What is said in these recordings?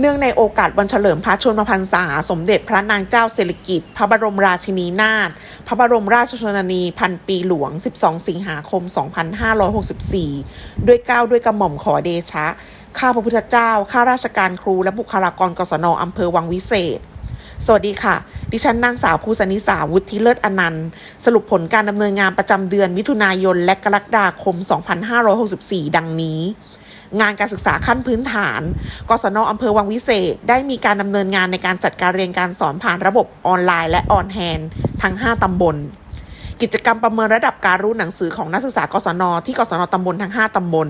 เนื่องในโอกาสวันเฉลิมพระชนมพรรษา สมเด็จพระนางเจ้าสิริกิติ์พระบรมราชินีนาถพระบรมราชชนนีพันปีหลวง 12 สิงหาคม 2564 ด้วยเก้าด้วยกระหม่อมขอเดชะ ข้าพระพุทธเจ้า ข้าราชการครูและบุคลากรกศนอำเภอวังวิเศษ สวัสดีค่ะ ดิฉันนางสาวภูสนิสาวุฒิเลิศอนันต์ สรุปผลการดำเนินงานประจำเดือนมิถุนายนและกรกฎาคม 2564 ดังนี้ งานการศึกษาขั้นพื้นฐาน กศนอำเภอวังวิเศษ ได้มีการดำเนินงานในการจัดการเรียนการสอนผ่านระบบออนไลน์และออนแฮนทั้ง 5 ตำบล กิจกรรมประเมินระดับการรู้หนังสือของนักศึกษากศน ที่กศนตำบลทั้ง 5 ตำบล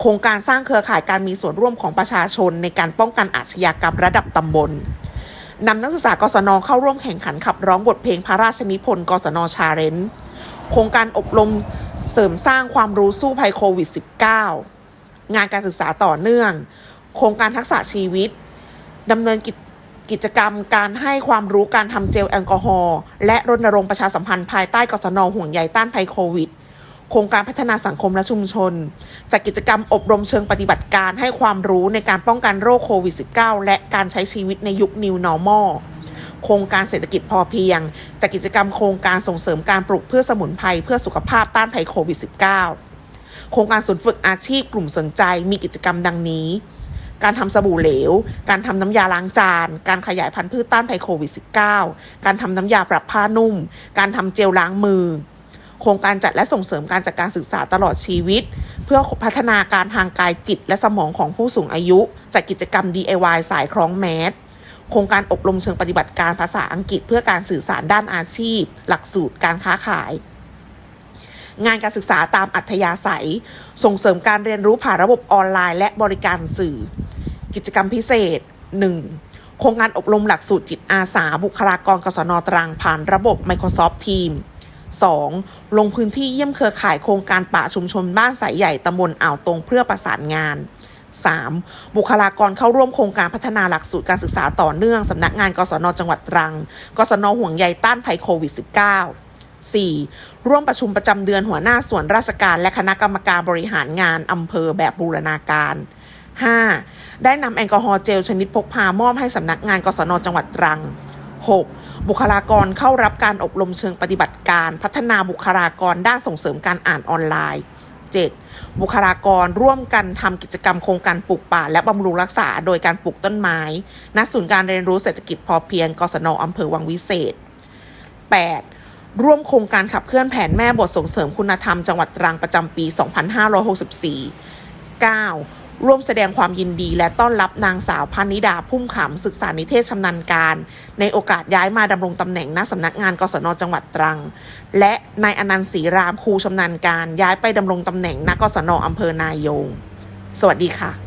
โครงการสร้างเครือข่ายการมีส่วนร่วมของประชาชน ในการป้องกันอาชญากรรมระดับตำบลนำนักศึกษากศนเข้าร่วมแข่งขันขับร้องบทเพลงพระราชนิพนธ์กศนชาเลนโครงการอบรมเสริมสร้างความรู้สู้ภัยโควิด -19 งานการศึกษาต่อเนื่อง โครงการทักษะชีวิตดำเนินกิจกิจกรรมการให้ความรู้การทำเจลแอลกอฮอล์และรณรงค์ประชาสัมพันธ์ภายใต้กศนห่วงใยต้านภัยโควิด โครงการพัฒนาสังคมและชุมชนจัดกิจกรรมอบรมเชิงปฏิบัติการให้ความรู้ในการป้องกันโรคโควิด -19 และการใช้ชีวิตในยุค New Normal โครงการเศรษฐกิจพอเพียงจัดกิจกรรมโครงการส่งเสริมการปลูกพืชสมุนไพรเพื่อสุขภาพต้านภัยโควิด -19 โครงการศูนย์ฝึกอาชีพกลุ่มสนใจมีกิจกรรมดังนี้ การทำสบู่เหลว การทำน้ำยาล้างจาน การขยายพันธุ์พืชต้านภัยโควิด -19 การทำน้ำยาปรับผ้านุ่ม การทำเจลล้างมือ โครงการจัดและส่งเสริมการจัดการศึกษาตลอดชีวิต เพื่อพัฒนาการทางกายจิตและสมองของผู้สูงอายุ จัดกิจกรรม DIY สายคล้องแมสโครงการอบรมเชิงปฏิบัติการภาษาอังกฤษเพื่อการสื่อสารด้านอาชีพ หลักสูตรการค้าขาย งานการศึกษาตามอัธยาศัย ส่งเสริมการเรียนรู้ผ่านระบบออนไลน์และบริการสื่อ กิจกรรมพิเศษ 1. โครงการอบรมหลักสูตรจิตอาสา บุคลากรกศนตรังผ่านระบบ Microsoft Teams 2. ลงพื้นที่เยี่ยมเครือข่ายโครงการป่าชุมชนบ้านสายใหญ่ตำบลอ่าวตรงเพื่อประสานงาน 3. บุคลากรเข้าร่วมโครงการพัฒนาหลักสูตรการศึกษาต่อเนื่อง สำนักงานกศนจังหวัดตรัง กศนห่วงใยต้านภัยโควิด -19 4. ร่วมประชุมประจำเดือนหัวหน้าส่วนราชการและคณะกรรมการบริหารงานอำเภอแบบบูรณาการ 5. ได้นำแอลกอฮอล์เจลชนิดพกพามอบให้สำนักงานกศนจังหวัดตรัง 6. บุคลากรเข้ารับการอบรมเชิงปฏิบัติการ พัฒนาบุคลากรด้านส่งเสริมการอ่านออนไลน์ 7. บุคลากรร่วมกันทำกิจกรรมโครงการปลูกป่า และบำรุงรักษาโดยการปลูกต้นไม้ ณ ศูนย์การเรียนรู้เศรษฐกิจพอเพียง กศนอำเภอวังวิเศษ 8. ร่วมโครงการขับเคลื่อนแผนแม่บทส่งเสริมคุณธรรมจังหวัดตรังประจำปี 2564 9. ร่วมแสดงความยินดีและต้อนรับนางสาวพานิดาพุ่มขำศึกษานิเทศชำนาญการ ในโอกาสย้ายมาดำรงตำแหน่งณสำนักงานกศนจังหวัดตรัง และนายอนันต์ศรีรามครูชำนาญการย้ายไปดำรงตำแหน่งณกศนอำเภอนายง สวัสดีค่ะ